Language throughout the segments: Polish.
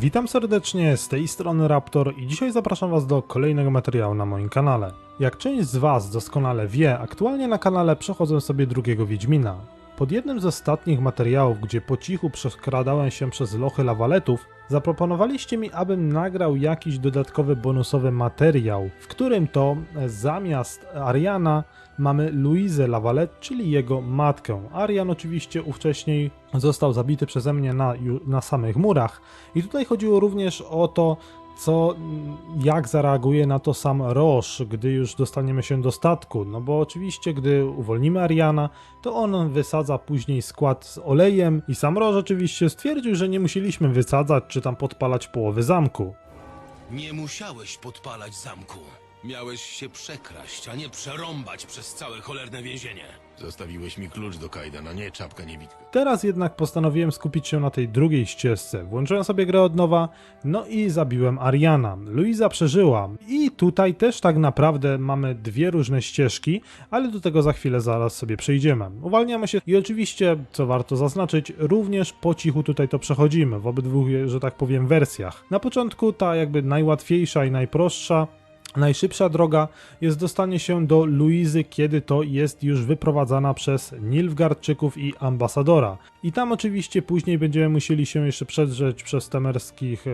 Witam serdecznie, z tej strony Raptor i dzisiaj zapraszam Was do kolejnego materiału na moim kanale. Jak część z Was doskonale wie, aktualnie na kanale przechodzę sobie drugiego Wiedźmina. Pod jednym z ostatnich materiałów, gdzie po cichu przekradałem się przez lochy lawaletów, zaproponowaliście mi, abym nagrał jakiś dodatkowy bonusowy materiał, w którym to e, zamiast Ariana mamy Luizę Lavalet, czyli jego matkę. Arian oczywiście ówcześniej został zabity przeze mnie na, na samych murach. I tutaj chodziło również o to, co, jak zareaguje na to sam Roche, gdy już dostaniemy się do statku. No bo oczywiście, gdy uwolnimy Ariana, to on wysadza później skład z olejem i sam Roche oczywiście stwierdził, że nie musieliśmy wysadzać czy tam podpalać połowy zamku. Nie musiałeś podpalać zamku. Miałeś się przekraść, a nie przerąbać przez całe cholerne więzienie. Zostawiłeś mi klucz do Kajdana, nie czapka niewidka. Teraz jednak postanowiłem skupić się na tej drugiej ścieżce. Włączyłem sobie grę od nowa, no i zabiłem Ariana. Luiza przeżyła. I tutaj też tak naprawdę mamy dwie różne ścieżki, ale do tego za chwilę zaraz sobie przejdziemy. Uwalniamy się i oczywiście, co warto zaznaczyć, również po cichu tutaj to przechodzimy, w obydwu, że tak powiem, wersjach. Na początku ta jakby najłatwiejsza i najprostsza, Najszybsza droga jest dostanie się do Luizy, kiedy to jest już wyprowadzana przez Nilfgaardczyków i ambasadora. I tam oczywiście później będziemy musieli się jeszcze przedrzeć przez temerskich e,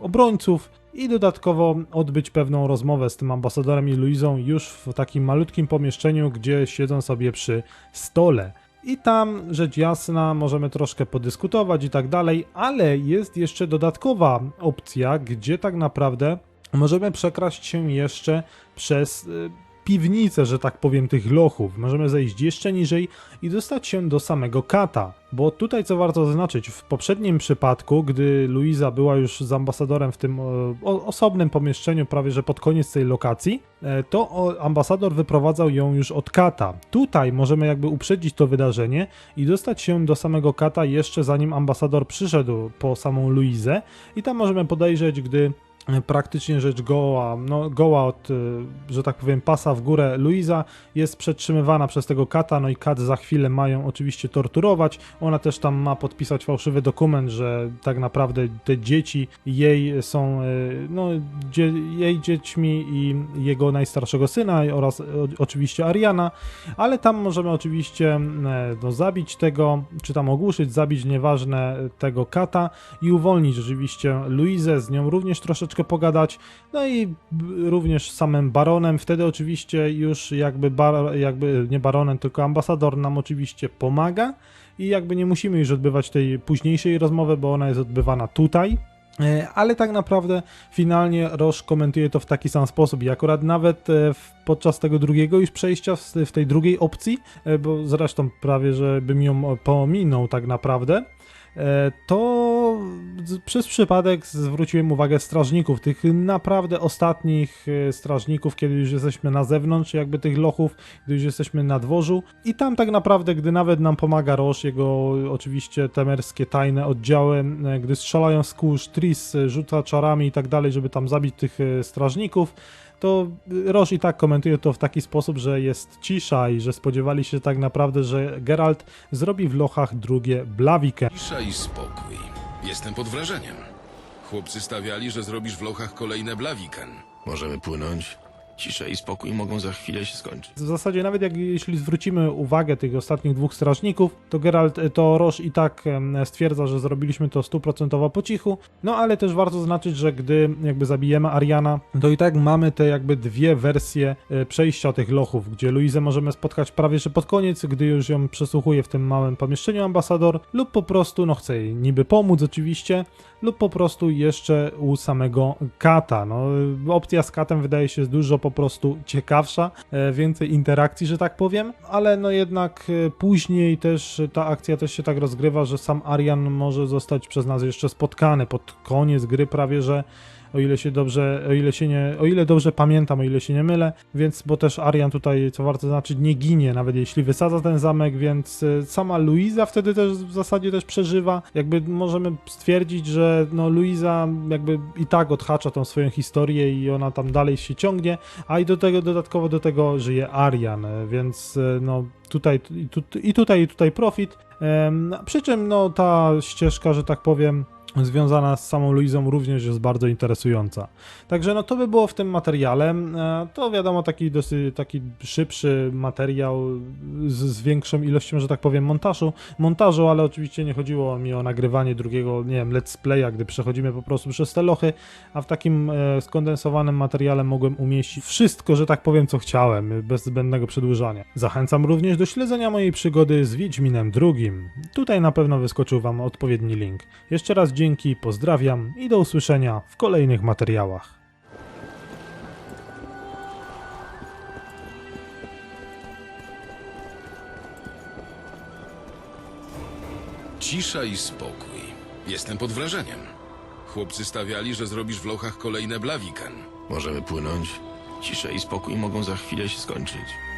obrońców i dodatkowo odbyć pewną rozmowę z tym ambasadorem i Luizą już w takim malutkim pomieszczeniu, gdzie siedzą sobie przy stole. I tam, rzecz jasna, możemy troszkę podyskutować i tak dalej, ale jest jeszcze dodatkowa opcja, gdzie tak naprawdę możemy przekraść się jeszcze przez y, piwnicę, że tak powiem, tych lochów. Możemy zejść jeszcze niżej i dostać się do samego kata. Bo tutaj co warto zaznaczyć, w poprzednim przypadku, gdy Luiza była już z ambasadorem w tym osobnym pomieszczeniu, prawie że pod koniec tej lokacji, e, to ambasador wyprowadzał ją już od kata. Tutaj możemy jakby uprzedzić to wydarzenie i dostać się do samego kata jeszcze zanim ambasador przyszedł po samą Luizę i tam możemy podejrzeć, gdy praktycznie rzecz goła, no goła od, e, że tak powiem, pasa w górę Luiza jest przetrzymywana przez tego kata, no i kat za chwilę mają oczywiście torturować. Ona też tam ma podpisać fałszywy dokument, że tak naprawdę te dzieci jej są, e, no, dzie, jej dziećmi i jego najstarszego syna oraz oczywiście Ariana, ale tam możemy oczywiście e, no, zabić tego, czy tam ogłuszyć, zabić nieważne tego kata i uwolnić rzeczywiście Luizę, z nią również troszeczkę pogadać, no i również z samym baronem, wtedy oczywiście już jakby, bar, jakby nie baronem, tylko ambasador nam oczywiście pomaga. I jakby nie musimy już odbywać tej późniejszej rozmowy, bo ona jest odbywana tutaj. E, Ale tak naprawdę finalnie Roche komentuje to w taki sam sposób. I akurat nawet e, podczas tego drugiego już przejścia w, tej drugiej opcji, e, bo zresztą prawie, że bym ją pominął tak naprawdę, to z- przez przypadek zwróciłem uwagę strażników, tych naprawdę ostatnich e, strażników, kiedy już jesteśmy na zewnątrz, jakby tych lochów, gdy już jesteśmy na dworzu. I tam tak naprawdę, gdy nawet nam pomaga Roche, jego oczywiście temerskie tajne oddziały, e, gdy strzelają z kół, Tris e, rzuca czarami i tak dalej, żeby tam zabić tych e, strażników, to Roche i tak komentuje to w taki sposób, że jest cisza i że spodziewali się tak naprawdę, że Geralt zrobi w lochach drugie Blaviken. Cisza i spokój. Jestem pod wrażeniem. Chłopcy stawiali, że zrobisz w lochach kolejne blawiken. Możemy płynąć. Cisza i spokój mogą za chwilę się skończyć. W zasadzie nawet jak jeśli zwrócimy uwagę tych ostatnich dwóch strażników, to Geralt, to Roche i tak stwierdza, że zrobiliśmy to stuprocentowo po cichu, no ale też warto zaznaczyć, że gdy jakby zabijemy Ariana, to i tak mamy te jakby dwie wersje e, przejścia tych lochów, gdzie Luizę możemy spotkać prawie że pod koniec, gdy już ją przesłuchuje w tym małym pomieszczeniu ambasador, lub po prostu, no chce jej niby pomóc oczywiście, lub po prostu jeszcze u samego kata. No, opcja z katem wydaje się dużo po prostu ciekawsza, e, więcej interakcji, że tak powiem, ale no jednak e, później też ta akcja też się tak rozgrywa, że sam Arian może zostać przez nas jeszcze spotkany pod koniec gry prawie, że o ile się dobrze, o ile się nie, o ile dobrze pamiętam, o ile się nie mylę, więc, bo też Arian tutaj, co warto zaznaczyć, nie ginie, nawet jeśli wysadza ten zamek, więc e, sama Luiza wtedy też w zasadzie też przeżywa, jakby możemy stwierdzić, że no Luiza jakby i tak odhacza tą swoją historię i ona tam dalej się ciągnie, a i do tego, dodatkowo do tego żyje Arian, e, więc e, no tutaj i, tu, i tutaj i tutaj profit, przy czym no ta ścieżka, że tak powiem, związana z samą Luizą również jest bardzo interesująca. Także no to by było w tym materiale. E, To wiadomo taki dosyć taki szybszy materiał z, z większą ilością, że tak powiem, montażu, montażu, ale oczywiście nie chodziło mi o nagrywanie drugiego, nie wiem, let's playa, gdy przechodzimy po prostu przez te lochy, a w takim e, skondensowanym materiale mogłem umieścić wszystko, że tak powiem, co chciałem, bez zbędnego przedłużania. Zachęcam również do śledzenia mojej przygody z Wiedźminem II. Tutaj na pewno wyskoczył Wam odpowiedni link. Jeszcze raz dzięki, pozdrawiam i do usłyszenia w kolejnych materiałach. Cisza i spokój. Jestem pod wrażeniem. Chłopcy stawiali, że zrobisz w lochach kolejne blawiken. Możemy płynąć. Cisza i spokój mogą za chwilę się skończyć.